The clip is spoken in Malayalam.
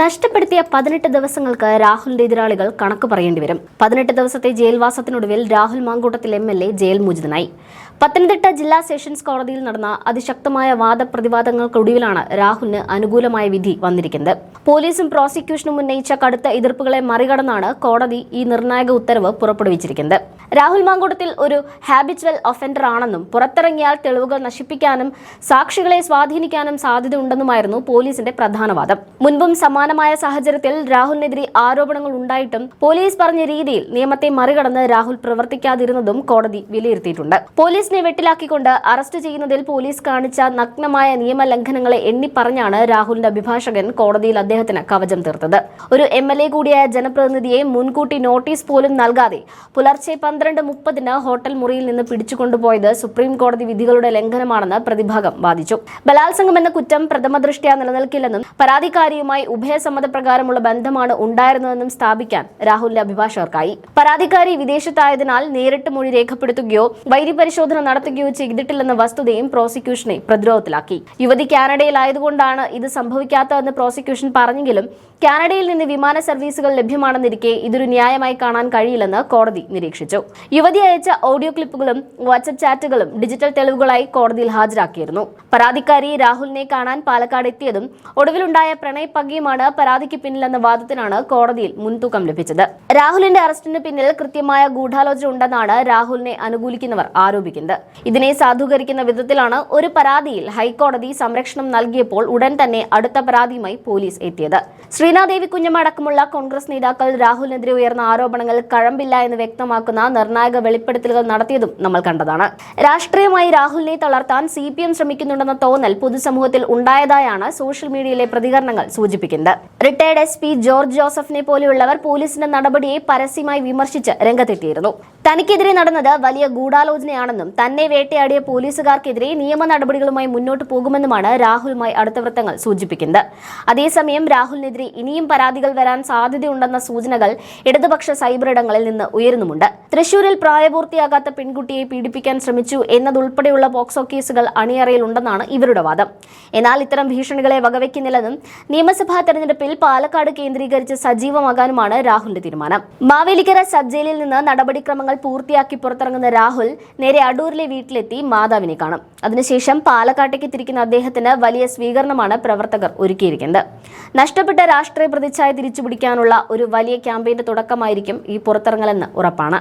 നഷ്ടപ്പെടുത്തിയ പതിനെട്ട് ദിവസങ്ങൾക്ക് രാഹുലിന്റെ എതിരാളികൾ കണക്ക് പറയേണ്ടി വരും. പതിനെട്ട് ദിവസത്തെ ജയിൽവാസത്തിനൊടുവിൽ Rahul Mamkootathil M L A jail മോചിതനായി. പത്തനംതിട്ട ജില്ലാ സെഷൻസ് കോടതിയിൽ നടന്ന അതിശക്തമായ വാദപ്രതിവാദങ്ങൾക്കൊടുവിലാണ് രാഹുലിന് അനുകൂലമായ വിധി വന്നിരിക്കുന്നത്. പോലീസും പ്രോസിക്യൂഷനും ഉന്നയിച്ച കടുത്ത എതിർപ്പുകളെ മറികടന്നാണ് കോടതി ഈ നിർണായക ഉത്തരവ് പുറപ്പെടുവിച്ചിരിക്കുന്നത്. രാഹുൽ മാങ്കൂട്ടത്തിൽ ഒരു ഹാബിച്വൽ ഒഫൻഡർ ആണെന്നും പുറത്തിറങ്ങിയാൽ തെളിവുകൾ നശിപ്പിക്കാനും സാക്ഷികളെ സ്വാധീനിക്കാനും സാധ്യതയുണ്ടെന്നുമായിരുന്നു പോലീസിന്റെ പ്രധാന വാദം. മുൻപും സമാനമായ സാഹചര്യത്തിൽ രാഹുലിനെതിരെ ആരോപണങ്ങൾ ഉണ്ടായിട്ടും പോലീസ് പറഞ്ഞ രീതിയിൽ നിയമത്തെ മറികടന്ന് രാഹുൽ പ്രവർത്തിക്കാതിരുന്നതും കോടതി വിലയിരുത്തിയിട്ടുണ്ട്. പോലീസിനെ വെട്ടിലാക്കിക്കൊണ്ട് അറസ്റ്റ് ചെയ്യുന്നതിൽ പോലീസ് കാണിച്ച നഗ്നമായ നിയമലംഘനങ്ങളെ എണ്ണിപ്പറഞ്ഞാണ് രാഹുലിന്റെ അഭിഭാഷകൻ കോടതിയിൽ അദ്ദേഹത്തിന് കവചം തീർത്തത്. ഒരു എം എൽ എ കൂടിയായ ജനപ്രതിനിധിയെ മുൻകൂട്ടി നോട്ടീസ് പോലും നൽകാതെ പുലർച്ചെ പന്ത്രണ്ട് മുപ്പതിന് ഹോട്ടൽ മുറിയിൽ നിന്ന് പിടിച്ചുകൊണ്ടുപോയത് സുപ്രീം കോടതി വിധികളുടെ ലംഘനമാണെന്ന് പ്രതിഭാഗം വാദിച്ചു. ബലാത്സംഗം എന്ന കുറ്റം പ്രഥമ ദൃഷ്ട്യാ നിലനിൽക്കില്ലെന്നും പരാതിക്കാരിയുമായി ഉഭയസമ്മതപ്രകാരമുള്ള ബന്ധമാണ് ഉണ്ടായിരുന്നതെന്നും സ്ഥാപിക്കാൻ രാഹുലിന്റെ അഭിഭാഷകർക്കായി. പരാതിക്കാരി വിദേശത്തായതിനാൽ നേരിട്ട് മൊഴി രേഖപ്പെടുത്തുകയോ വൈദ്യപരിശോധന നടത്തുകയോ ചെയ്തിട്ടില്ലെന്ന വസ്തുതയും പ്രോസിക്യൂഷനെ പ്രതിരോധത്തിലാക്കി. യുവതി കാനഡയിലായതുകൊണ്ടാണ് ഇത് സംഭവിക്കാത്തതെന്ന് പ്രോസിക്യൂഷൻ പറഞ്ഞെങ്കിലും കാനഡയിൽ നിന്ന് വിമാന സർവീസുകൾ ലഭ്യമാണെന്നിരിക്കെ ഇതൊരു ന്യായമായി കാണാൻ കഴിയില്ലെന്ന് കോടതി നിരീക്ഷിച്ചു. യുവതി അയച്ച ഓഡിയോ ക്ലിപ്പുകളും വാട്സപ്പ് ചാറ്റുകളും ഡിജിറ്റൽ തെളിവുകളായി കോടതിയിൽ ഹാജരാക്കിയിരുന്നു. പരാതിക്കാരി രാഹുലിനെ കാണാൻ പാലക്കാട് എത്തിയതും ഒടുവിലുണ്ടായ പ്രണയപ്പകയുമാണ് പരാതിക്ക് പിന്നിലെന്ന വാദത്തിനാണ് കോടതിയിൽ മുൻതൂക്കം ലഭിച്ചത്. രാഹുലിന്റെ അറസ്റ്റിന് പിന്നിൽ കൃത്യമായ ഗൂഢാലോചന ഉണ്ടെന്നാണ് രാഹുലിനെ അനുകൂലിക്കുന്നവർ ആരോപിക്കുന്നത്. ഇതിനെ സാധൂകരിക്കുന്ന വിധത്തിലാണ് ഒരു പരാതിയിൽ ഹൈക്കോടതി സംരക്ഷണം നൽകിയപ്പോൾ ഉടൻ തന്നെ അടുത്ത പരാതിയുമായി പോലീസ് എത്തിയത്. ശ്രീനാദേവി കുഞ്ഞമ്മ അടക്കമുള്ള കോൺഗ്രസ് നേതാക്കൾ രാഹുലിനെതിരെ ഉയർന്ന ആരോപണങ്ങൾ കഴമ്പില്ല എന്ന് വ്യക്തമാക്കുന്ന നിർണായക വെളിപ്പെടുത്തലുകൾ നടത്തിയതും നമ്മൾ കണ്ടതാണ്. രാഷ്ട്രീയമായി രാഹുലിനെ തളർത്താൻ സി ശ്രമിക്കുന്നുണ്ടെന്ന തോന്നൽ പൊതുസമൂഹത്തിൽ ഉണ്ടായതായാണ് സോഷ്യൽ മീഡിയയിലെ പ്രതികരണങ്ങൾ സൂചിപ്പിക്കുന്നത്. റിട്ടയർഡ് എസ് പി ജോർജ് ജോസഫിനെ പോലെയുള്ളവർ പോലീസിന്റെ നടപടിയെ പരസ്യമായി വിമർശിച്ച് രംഗത്തെത്തിയിരുന്നു. തനിക്കെതിരെ നടന്നത് വലിയ ഗൂഢാലോചനയാണെന്നും തന്നെ വേട്ടയാടിയ പോലീസുകാർക്കെതിരെ നിയമ നടപടികളുമായി മുന്നോട്ട് പോകുമെന്നുമാണ് രാഹുലുമായി അടുത്ത വൃത്തങ്ങൾ സൂചിപ്പിക്കുന്നത്. അതേസമയം രാഹുലിനെതിരെ ഇനിയും പരാതികൾ വരാൻ സാധ്യതയുണ്ടെന്ന സൂചനകൾ ഇടതുപക്ഷ സൈബർ ഇടങ്ങളിൽ നിന്ന് ഉയരുന്നുമുണ്ട്. തൃശൂരിൽ പ്രായപൂർത്തിയാകാത്ത പെൺകുട്ടിയെ പീഡിപ്പിക്കാൻ ശ്രമിച്ചു എന്നതുൾപ്പെടെയുള്ള പോക്സോ കേസുകൾ അണിയറയിലുണ്ടെന്നാണ് ഇവരുടെ വാദം. എന്നാൽ ഇത്തരം ഭീഷണികളെ വകവയ്ക്കുന്നില്ലെന്നും നിയമസഭാ തെരഞ്ഞെടുപ്പിൽ പാലക്കാട് കേന്ദ്രീകരിച്ച് സജീവമാകാനുമാണ് രാഹുലിന്റെ തീരുമാനം. മാവേലിക്കര സബ് ജയിലിൽ നിന്ന് നടപടിക്രമങ്ങൾ പൂർത്തിയാക്കി പുറത്തിറങ്ങുന്ന രാഹുൽ നേരെ അടൂരിലെ വീട്ടിലെത്തി മാതാവിനെ കാണും. അതിനുശേഷം പാലക്കാട്ടേക്ക് തിരിക്കുന്ന അദ്ദേഹത്തിന് വലിയ സ്വീകരണമാണ് പ്രവർത്തകർ ഒരുക്കിയിരിക്കുന്നത്. നഷ്ടപ്പെട്ട രാഷ്ട്രീയ പ്രതിച്ഛായ തിരിച്ചുപിടിക്കാനുള്ള ഒരു വലിയ ക്യാമ്പയിന്റെ തുടക്കമായിരിക്കും ഈ പുറത്തിറങ്ങലെന്ന് ഉറപ്പാണ്.